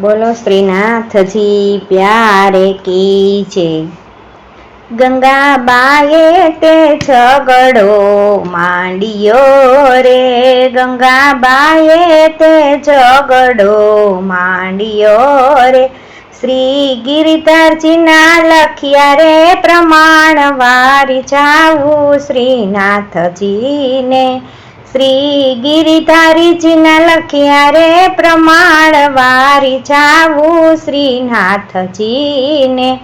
બોલો શ્રીનાથજી, પ્યારે કી છે? ગંગાબાએ તે ઝઘડો માંડ્યો રે. ગંગાબાએ તે ઝઘડો માંડ્યો રે. શ્રી ગિરિધરજીના લખ્યા રે પ્રમાણ વારી જાવું શ્રીનાથજીને. શ્રી ગિરિધારીજીના લખ્યા રે પ્રમાણ વારી જાવું શ્રીનાથજીને.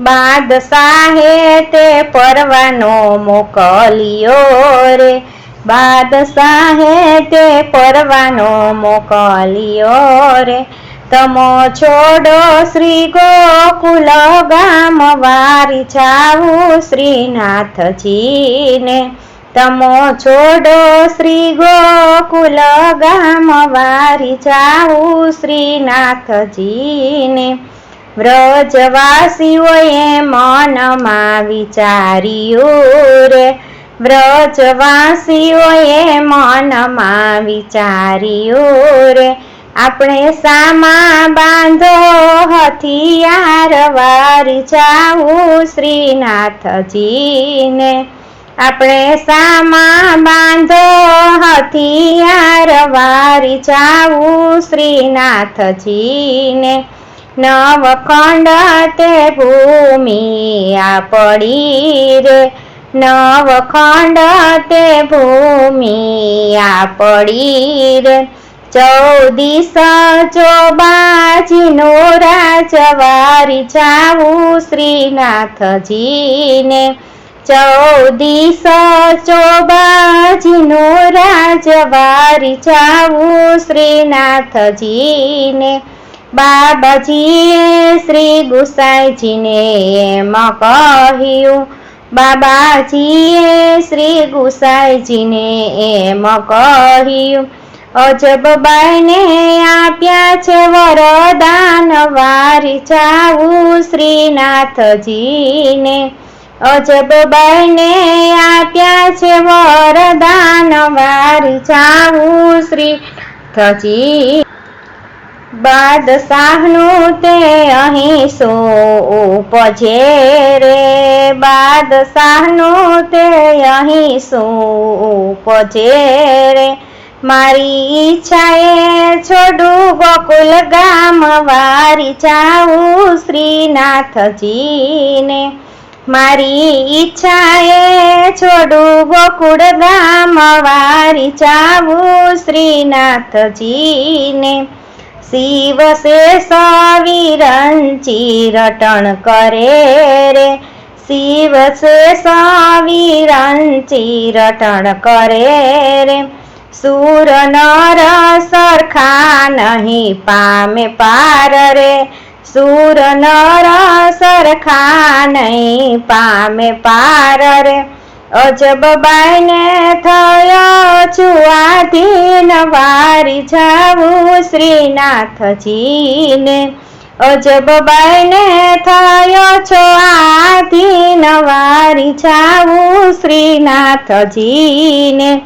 બાદશાહે તે પરવાનો મોકલ્યો રે. બાદશાહે તે પરવાનો મોકલ્યો રે. તમો છોડો શ્રી ગોકુલ ગામ વારી જાવું શ્રીનાથજીને. તમો છોડો શ્રી ગોકુલ ગામ વારી જાવું શ્રીનાથજીને. વ્રજવાસીઓએ મનમાં વિચાર્યું રે. વ્રજવાસીઓએ મનમાં વિચાર્યું રે. આપણે સામા બાંધો હથિયાર વારી જાવું શ્રીનાથજીને. આપણે સામા બાંધો હથિયાર વારી જાવું શ્રીનાથજીને. નવખંડ તે ભૂમિ આ પડી રે. નવખંડ તે ભૂમિ આ પડી રે. ચૌદીસ ચોબાજીનો રાજવારી જાવું શ્રીનાથજીને. ચૌદીસ ચોબાજીનો રાજવારી જાવું શ્રીનાથજીને. બાબાજીએ શ્રી ગુસાઈજીને એમ કહ્યું, બાબાજીએ શ્રી ગુસાઈજીને એમ કહ્યું, અજબબાઈને આપ્યા છે વરદાન વારી જાવું શ્રીનાથજીને. અજબબાઈને આપ્યા છે વરદાન, વારી જાવું શ્રીનાથજી બાદશાહનું તે અહીં સો ઉપજે રે, બાદશાહનું તે અહીં સો ઉપજે રે. મારી ઈચ્છાએ છોડું ગોકુલ ગામ, વારી જાઉં શ્રીનાથજીને મારી ઈચ્છાએ છોડું ગોકુળ ગામ વારી જાવું શ્રીનાથજીને. શિવ શેષ વિરંચી રટણ કરે રે. શિવ શેષ વિરંચી રટણ કરે રે. સુર નર સરખા નહીં પામે પાર રે. સુર નર સરખા નહીં પામે પાર રે. અજબ બાઈને થયો છુઆધીન વારી જાવું શ્રીનાથજીને. અજબ બાઈને થયો છો આધીન, વારી જાવું શ્રીનાથજીને.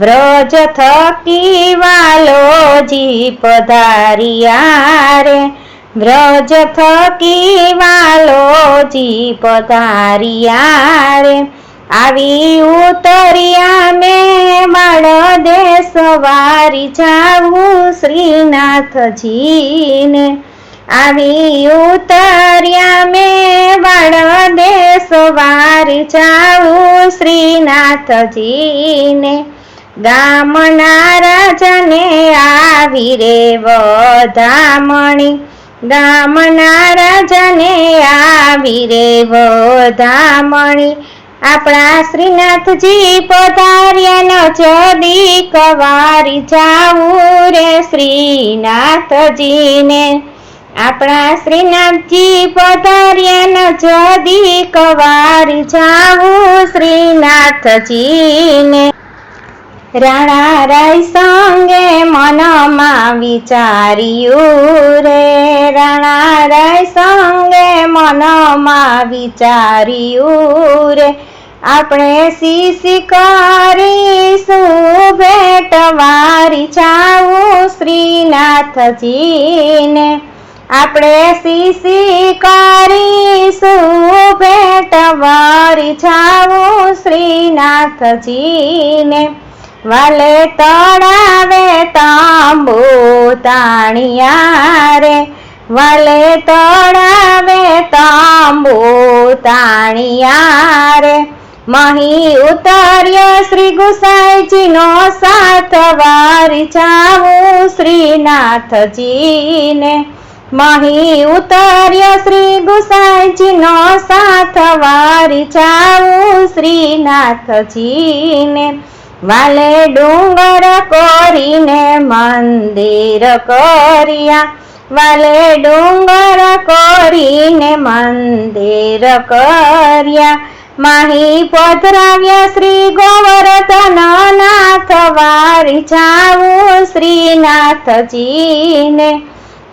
વ્રજ થકી વાલોજી પધારિયા રે. વ્રજ થકી વાલોજી પધારિયા રે આવી ઉતર્યા મેં માળ દેશ વારી જાવું શ્રીનાથજીને. આવી ઉતર્યા મેં બાળ દેશ વારી જાવું શ્રીનાથજીને. ગામના રાજાને આવી રે વધામણી ગામના રાજાને આવી રે વધામણી આપણા શ્રીનાથજી પધાર્યા ન જદી કવારી જાવું રે શ્રીનાથજીને. આપણા શ્રીનાથજી પધાર્યા ન જદી કવારી જાવું શ્રીનાથજીને. રાણા રાય સંગે મનમાં વિચાર્યું રે. રાણા રાય સંગે મનમાં વિચાર્યું રે. આપણે શીશી કરીશું ભેટ વારી જાવું શ્રીનાથજીને. આપણે સીસી કરીશું ભેટ વારી છાવું શ્રીનાથજીને. વાલે તળાવે તાંબુ તાણિયા રે. વાલે તળાવે તાંબુ તાણિયા રે. મહી ઉતર્યો શ્રી ગુસાઈજીનો સાથ વારી ચાવું શ્રીનાથજીને. મહી ઉતર્યો શ્રી ગુસાઈજીનો સાથ વારી ચાવું શ્રીનાથજીને. વાલે ડુંગર કોરીને મંદિર કર્યા. વાલે ડુંગર કોરીને મંદિર કર્યા. માહી પધરાવ્યા શ્રી ગોવર્ધન નાથ વારી જાવું શ્રીનાથજીને.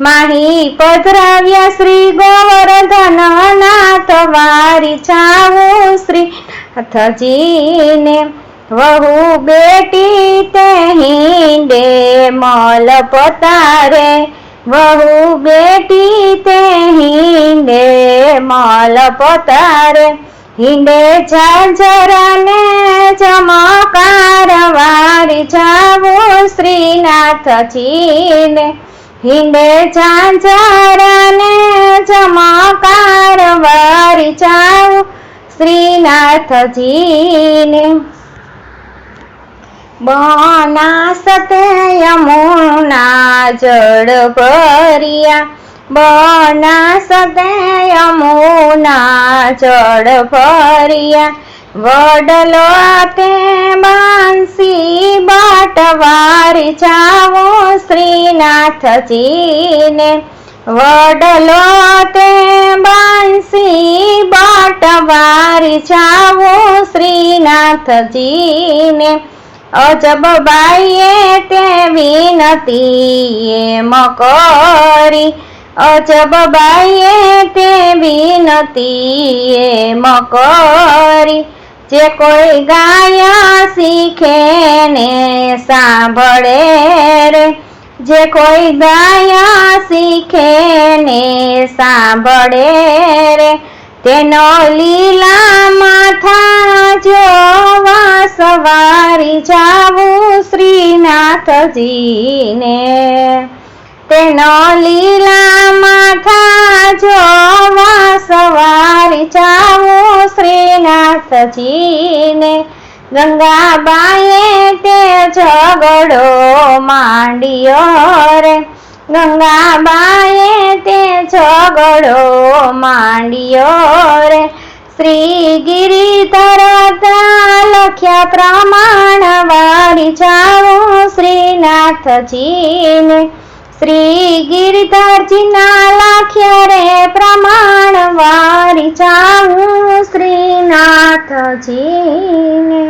માહી પધરાવ્યા શ્રી ગોવર્ધન નાથ વારી જાવું શ્રીનાથજીને. વહુ બેટી તે હિંડે મલ પતારે. વહુ બેટી તે હિંડે મલ પતારે. હિંડે ઝાંઝરાને ચમકાર વારી જાવું શ્રીનાથજીને હિંડે ઝાંઝરાને ચમકાર વારી જાવું શ્રીનાથજીને બનાસતે યમુના જળ ભર્યા. બનાસતે યમુના જળ ભર્યા. વડલો તે બાંસી બાટવારી જાવો શ્રીનાથજીને. વડલો તે બાંસી બાટવારી જાવો શ્રીનાથજીને. અજબ બાઈએ તે વિનતી એમ કરી અજબ બાઈએ તે વિનતી એમ કરી જે કોઈ ગાયા શીખે ને સાંભળે રે. જે કોઈ ગાયા શીખે ને સાંભળે રે. તેનો લીલા માથા જોવા સવારી જાવું શ્રીનાથજીને. તેનો લીલા માથા જોવા સવારી જાવું શ્રીનાથજીને. ગંગાબાએ તે ઝઘડો માંડ્યો રે. ગંગાબાએ તે છગડો માંડ્યો રે. શ્રી ગિરિધર લખ્યા પ્રમાણ વારી જાઓ શ્રીનાથજીને. શ્રી ગિરિધરજીના લખ્યા રે પ્રમાણ વારી જાઉં શ્રીનાથજીને.